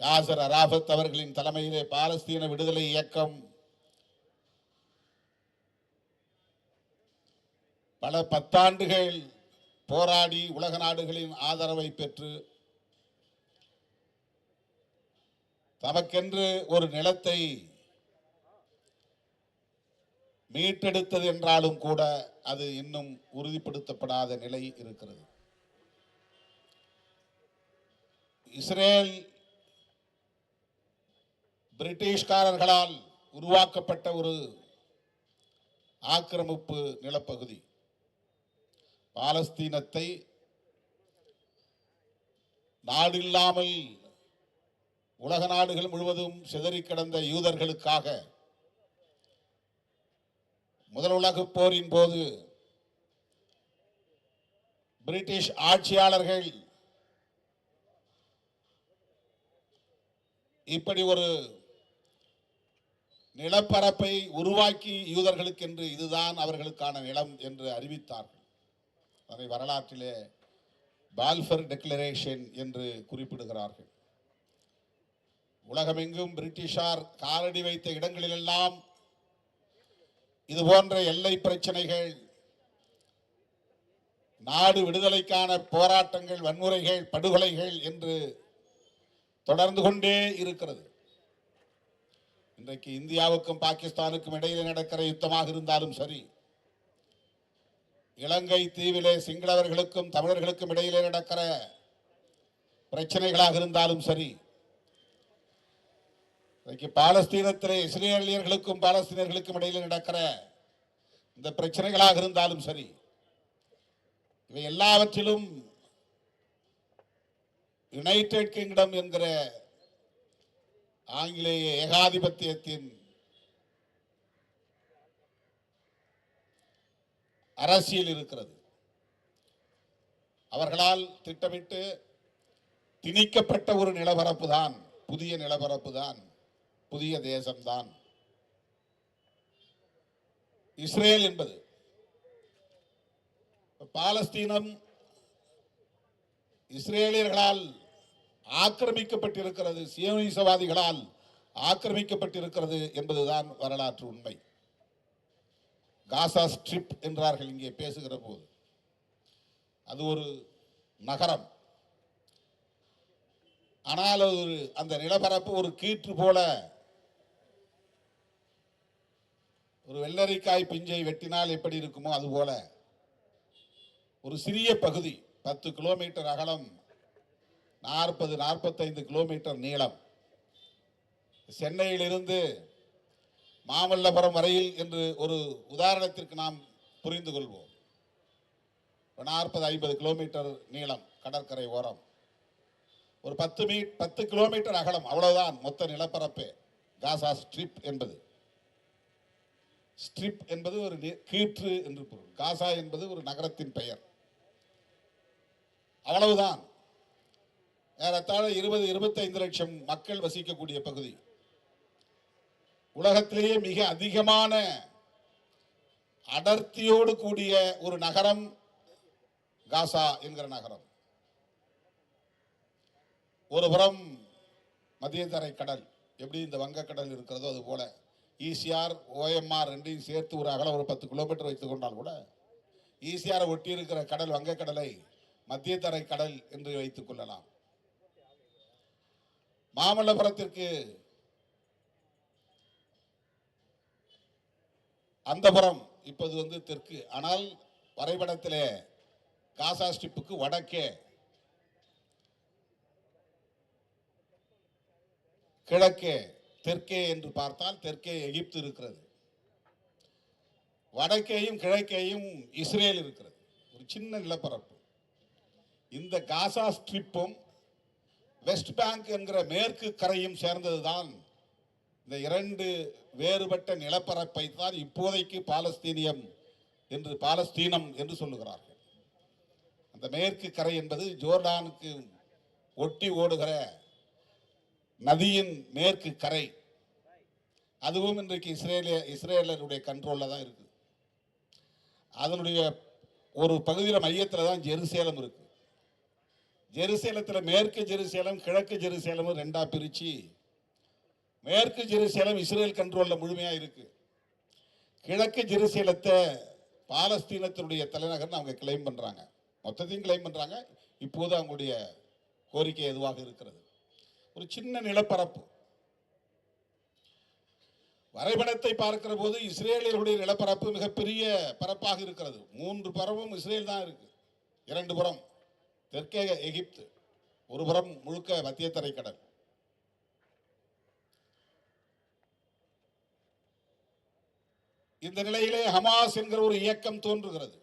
யாசர் அராபத் அவர்களின் தலைமையிலே பாலஸ்தீன விடுதலை இயக்கம். பல பத்தாண்டுகள் போராடி உலக நாடுகளின் ஆதரவை பெற்று தமக்கென்று ஒரு நிலத்தை மீட்டெடுத்தது என்றாலும் கூட அது இன்னும் உறுதிப்படுத்தப்படாத நிலை இருக்கிறது. இஸ்ரேல் பிரிட்டிஷ்காரர்களால் உருவாக்கப்பட்ட ஒரு ஆக்கிரமிப்பு நிலப்பகுதி. பாலஸ்தீனத்தை நாடில்லாமல் உலக நாடுகள் முழுவதும் சிதறி கிடந்த யூதர்களுக்காக முதல் உலகப் போரின் போது பிரிட்டிஷ் ஆட்சியாளர்கள் இப்படி ஒரு நிலப்பரப்பை உருவாக்கி யூதர்களுக்கென்று இதுதான் அவர்களுக்கான நிலம் என்று அறிவித்தார்கள். அதை வரலாற்றிலே பால்ஃபர் டெக்ளரேஷன் என்று குறிப்பிடுகிறார்கள். உலகமெங்கும் பிரிட்டிஷார் காலடி வைத்த இடங்களிலெல்லாம் இது போன்ற எல்லை பிரச்சனைகள் நாடு விடுதலைக்கான போராட்டங்கள் வன்முறைகள் படுகொலைகள் என்று தொடர்ந்து கொண்டே இருக்கிறது. இன்றைக்கு இந்தியாவுக்கும் பாகிஸ்தானுக்கும் இடையிலே நடக்கிற யுத்தமாக இருந்தாலும் சரி இலங்கை தீவிலே சிங்களவர்களுக்கும் தமிழர்களுக்கும் இடையிலே நடக்கிற பிரச்சனைகளாக இருந்தாலும் சரி இன்றைக்கு பாலஸ்தீனத்திலே இஸ்ரேலியர்களுக்கும் பாலஸ்தீனர்களுக்கும் இடையிலே நடக்கிற இந்த பிரச்சனைகளாக இருந்தாலும் சரி இவை எல்லாவற்றிலும் யுனைடெட் கிங்டம் என்கிற ஆங்கிலேய ஏகாதிபத்தியத்தின் அரசியல் இருக்கிறது. அவர்களால் திட்டமிட்டு திணிக்கப்பட்ட ஒரு நிலப்பரப்பு தான் புதிய நிலப்பரப்பு தான் புதிய தேசம்தான். இஸ்ரேல் என்பது பாலஸ்தீனம் இஸ்ரேலியர்களால் ஆக்கிரமிக்கப்பட்டிருக்கிறது சியோனிசவாதிகளால் ஆக்கிரமிக்கப்பட்டிருக்கிறது என்பதுதான் வரலாற்று உண்மை. காசா ஸ்ட்ரிப் என்றார்கள் இங்கே பேசுகிற போது. அது ஒரு நகரம். ஆனால் ஒரு அந்த நிலப்பரப்பு ஒரு கீற்று போல ஒரு வெள்ளரிக்காய் பிஞ்சை வெட்டினால் எப்படி இருக்குமோ அது போல ஒரு சிறிய பகுதி பத்து கிலோமீட்டர் அகலம் நாற்பது நாற்பத்தைந்து கிலோமீட்டர் நீளம். சென்னையிலிருந்து மாமல்லபுரம் வரையில் என்று ஒரு உதாரணத்திற்கு நாம் புரிந்து கொள்வோம். நாற்பது ஐம்பது கிலோமீட்டர் நீளம் கடற்கரை ஓரம். ஒரு பத்து மீ பத்து கிலோமீட்டர் அகலம் அவ்வளவுதான் மொத்த நிலப்பரப்பே. காசா ஸ்ட்ரிப் என்பது. ஸ்ட்ரிப் என்பது ஒரு நி- கீற்று என்று பொருள். காசா என்பது ஒரு நகரத்தின் பெயர். அவ்வளவுதான். ஏறத்தாழ இருபது இருபத்தைந்து லட்சம் மக்கள் வசிக்கக்கூடிய பகுதி. உலகத்திலேயே மிக அதிகமான அடர்த்தியோடு கூடிய ஒரு நகரம் காசா என்கிற நகரம். ஒரு புறம் மத்திய தரை கடல். எப்படி இந்த வங்கக்கடல் இருக்கிறதோ அது போல. ஈசிஆர் ஓஎம்ஆர் ரெண்டையும் சேர்த்து ஒரு அகலம் ஒரு பத்து கிலோமீட்டர் வைத்துக் கொண்டால் கூட ஈசிஆரை ஒட்டி இருக்கிற கடல் வங்கக்கடலை மத்திய தரை கடல் என்று வைத்துக் கொள்ளலாம். மாமல்லபுரத்திற்கு அந்தபுரம் இப்போது வந்து தெற்கு. ஆனால் வரைபடத்திலே காசா ஸ்ட்ரிப்புக்கு வடக்கே கிழக்கே தெற்கே என்று பார்த்தால் தெற்கே எகிப்து இருக்கிறது. வடக்கேயும் கிழக்கேயும் இஸ்ரேல் இருக்கிறது. ஒரு சின்ன நிலப்பரப்பு. இந்த காசா ஸ்ட்ரிப்பும் வெஸ்ட் பேங்க் என்கிற மேற்கு கரையும் சேர்ந்ததுதான். இந்த இரண்டு வேறுபட்ட நிலப்பரப்பை தான் இப்போதைக்கு பாலஸ்தீனியம் என்று பாலஸ்தீனம் என்று சொல்லுகிறார்கள். அந்த மேற்கு கரை என்பது ஜோர்டானுக்கு ஒட்டி ஓடுகிற நதியின் மேற்கு கரை. அதுவும் இன்றைக்கு இஸ்ரேலிய இஸ்ரேலருடைய கண்ட்ரோலில் தான் இருக்குது. அதனுடைய ஒரு பகுதியில் மையத்தில் தான் ஜெருசேலம் இருக்குது ஜெருசேலத்தில் மேற்கு ஜெருசேலம் கிழக்கு ஜெருசேலம் ரெண்டா பிரிச்சு மேற்கு ஜெருசேலம் இஸ்ரேல் கண்ட்ரோலில் முழுமையாக இருக்கு. கிழக்கு ஜெருசேலத்தை பாலஸ்தீனத்தினுடைய தலைநகர்னு அவங்க கிளைம் பண்ணுறாங்க மொத்தத்தையும் கிளைம் பண்ணுறாங்க இப்போது அவங்களுடைய கோரிக்கை எதுவாக இருக்கிறது? ஒரு சின்ன நிலப்பரப்பு. வரைபடத்தை பார்க்கிற போது இஸ்ரேலியர்களுடைய நிலப்பரப்பு மிகப்பெரிய பரப்பாக இருக்கிறது. மூன்று பரப்பும் இஸ்ரேல் தான் இருக்கு. இரண்டு புறம். தெற்கே எகிப்து ஒருபுறம் முழுக்க மத்திய தரைக்கடல். இந்த நிலையிலே ஹமாஸ் என்கிற ஒரு இயக்கம் தோன்றுகிறது.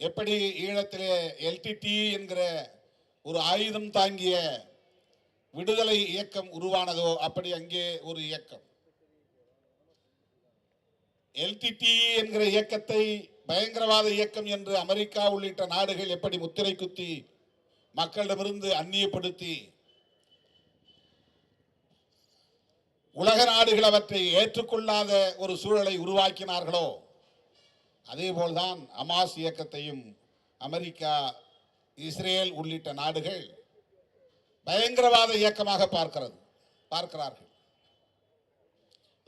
எப்படி ஈழத்திலே எல்டிடி என்கிற ஒரு ஆயுதம் தாங்கிய விடுதலை இயக்கம் உருவானதோ அப்படி அங்கே ஒரு இயக்கம். எல்டிடி என்கிற இயக்கத்தை பயங்கரவாத இயக்கம் என்று அமெரிக்கா உள்ளிட்ட நாடுகள் எப்படி முத்திரை குத்தி மக்களிடமிருந்து அந்நியப்படுத்தி உலக நாடுகள் அவற்றை ஏற்றுக்கொள்ளாத ஒரு சூழலை உருவாக்கினார்களோ அதேபோல்தான் அமாஸ் இயக்கத்தையும் அமெரிக்கா இஸ்ரேல் உள்ளிட்ட நாடுகள் பயங்கரவாத இயக்கமாக பார்க்கிறது பார்க்கிறார்கள்.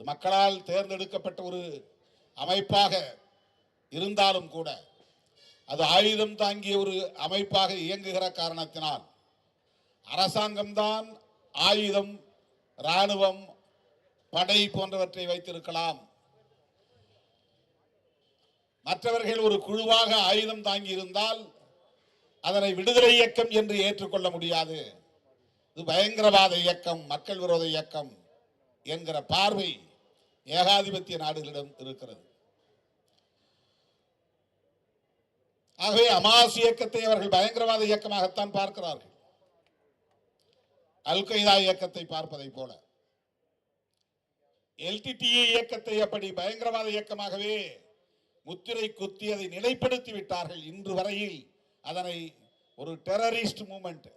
மக்களால் தேர்ந்தெடுக்கப்பட்ட ஒரு அமைப்பாக இருந்தாலும் கூட அது ஆயுதம் தாங்கிய ஒரு அமைப்பாக இயங்குகிற காரணத்தினால் அரசாங்கம்தான் ஆயுதம் இராணுவம் படை போன்றவற்றை வைத்திருக்கலாம். மற்றவர்கள் ஒரு குழுவாக ஆயுதம் தாங்கி இருந்தால் அதனை விடுதலை இயக்கம் என்று ஏற்றுக்கொள்ள முடியாது. இது பயங்கரவாத இயக்கம் மக்கள் விரோத இயக்கம் என்கிற பார்வை ஏகாதிபத்திய நாடுகளிடம் இருக்கிறது. ஆகவே அமாஸ் இயக்கத்தை அவர்கள் பயங்கரவாத இயக்கமாகத்தான் பார்க்கிறார்கள். அல் கொய்தா இயக்கத்தை பார்ப்பதை போல. எல்டிடிஏ இயக்கத்தை அப்படி பயங்கரவாத இயக்கமாகவே முத்திரை குத்தி அதை நிலைப்படுத்தி விட்டார்கள் இன்று வரையில். அதனை ஒரு டெரரிஸ்ட் மூமெண்ட்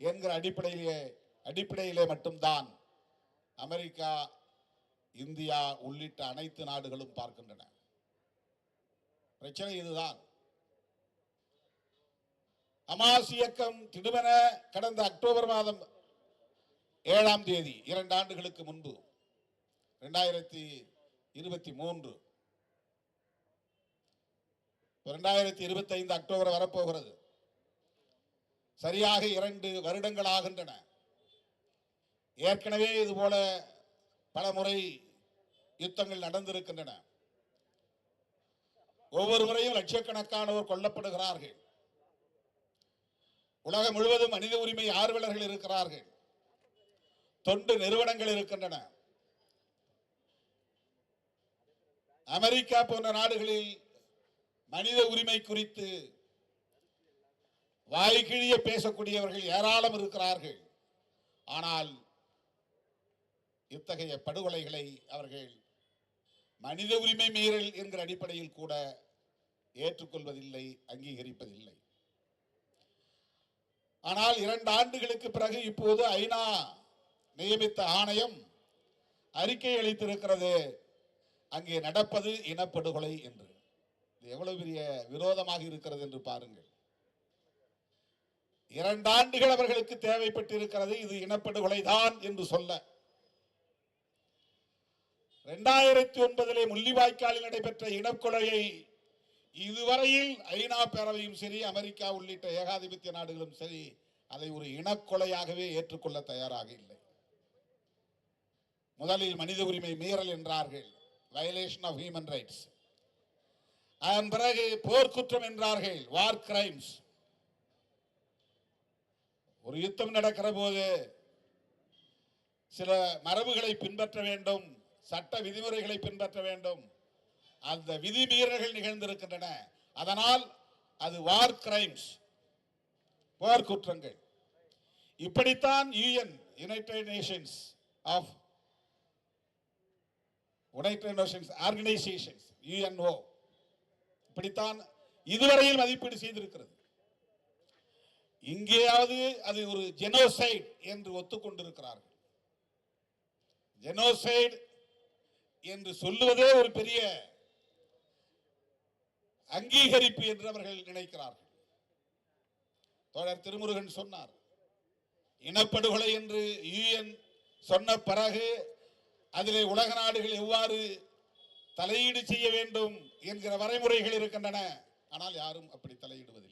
என்கிற அடிப்படையிலே அடிப்படையிலே மட்டும்தான் அமெரிக்கா இந்தியா உள்ளிட்ட அனைத்து நாடுகளும் பார்க்கின்றன. பிரச்சனை இதுதான். அமாஸ் இயக்கம் திடுமென கடந்த அக்டோபர் மாதம் ஏழாம் தேதி இரண்டு ஆண்டுகளுக்கு முன்பு ரெண்டாயிரத்தி இருபத்தி மூன்று. இரண்டாயிரத்தி இருபத்தி ஐந்து அக்டோபர் வரப்போகிறது. சரியாக இரண்டு வருடங்கள் ஆகின்றன. ஏற்கனவே இதுபோல பல முறை யுத்தங்கள் நடந்திருக்கின்றன. ஒவ்வொரு முறையும் லட்சக்கணக்கானோர் கொல்லப்படுகிறார்கள். உலகம் முழுவதும் மனித உரிமை ஆர்வலர்கள் இருக்கிறார்கள். தொண்டு நிறுவனங்கள் இருக்கின்றன. அமெரிக்கா போன்ற நாடுகளில் மனித உரிமை குறித்து வாய்கிழிய பேசக்கூடியவர்கள் ஏராளம் இருக்கிறார்கள். ஆனால் இத்தகைய படுகொலைகளை அவர்கள் மனித உரிமை மீறல் என்கிற அடிப்படையில் கூட ஏற்றுக்கொள்வதில்லை அங்கீகரிப்பதில்லை. ஆனால் இரண்டு ஆண்டுகளுக்கு பிறகு இப்போது ஐநா நியமித்த ஆணையம் அறிக்கை அளித்திருக்கிறது. அங்கே நடப்பது இனப்படுகொலை என்று. இது எவ்வளவு பெரிய விரோதமாக இருக்கிறது என்று பாருங்கள். இரண்டு ஆண்டுகள் அவர்களுக்கு தேவைப்பட்டிருக்கிறது. இது இனப்படுகொலை தான் என்று சொல்ல. இரண்டாயிரத்தி ஒன்பதிலே முள்ளிவாய்க்காலில் நடைபெற்ற இனக்கொலையை இதுவரையில் ஐநா பேரவையும் சரி அமெரிக்கா உள்ளிட்ட ஏகாதிபத்திய நாடுகளும் சரி அதை ஒரு இனக்கொலையாகவே ஏற்றுக்கொள்ள தயாராக இல்லை. முதலில் மனித உரிமை மீறல் என்றார்கள். வயலேஷன் ஆஃப் ஹியூமன் ரைட்ஸ் அதன் பிறகு போர்க்குற்றம் என்றார்கள். வார் கிரைம்ஸ் ஒரு யுத்தம் நடக்கிற போது சில மரபுகளை பின்பற்ற வேண்டும் சட்ட விதிமுறைகளை பின்பற்ற வேண்டும் அந்த விதி மீறல்கள் நிகழ்ந்திருக்கின்றன. அதனால் அது வார் கிரைம்ஸ் போர் குற்றங்கள். இப்படித்தான் UN United Nations of United Nations organisations UNO இப்படித்தான் இதுவரையில் மதிப்பீடு செய்திருக்கிறது. இங்கேயாவது அது ஒரு ஜெனோசைட் என்று ஒத்துக்கொண்டிருக்கிறார்கள். ஜெனோசைட் என்று சொல்லுவதே ஒரு பெரிய அங்கீகரிப்பு என்று அவர்கள் நினைக்கிறார்கள். தோழர் திருமுருகன் சொன்னார் இனப்படுகொலை என்று யூஎன் சொன்ன பிறகு அதிலே உலக நாடுகள் எவ்வாறு தலையீடு செய்ய வேண்டும் என்கிற வரைமுறைகள் இருக்கின்றன. ஆனால் யாரும் அப்படி தலையிடுவதில்லை.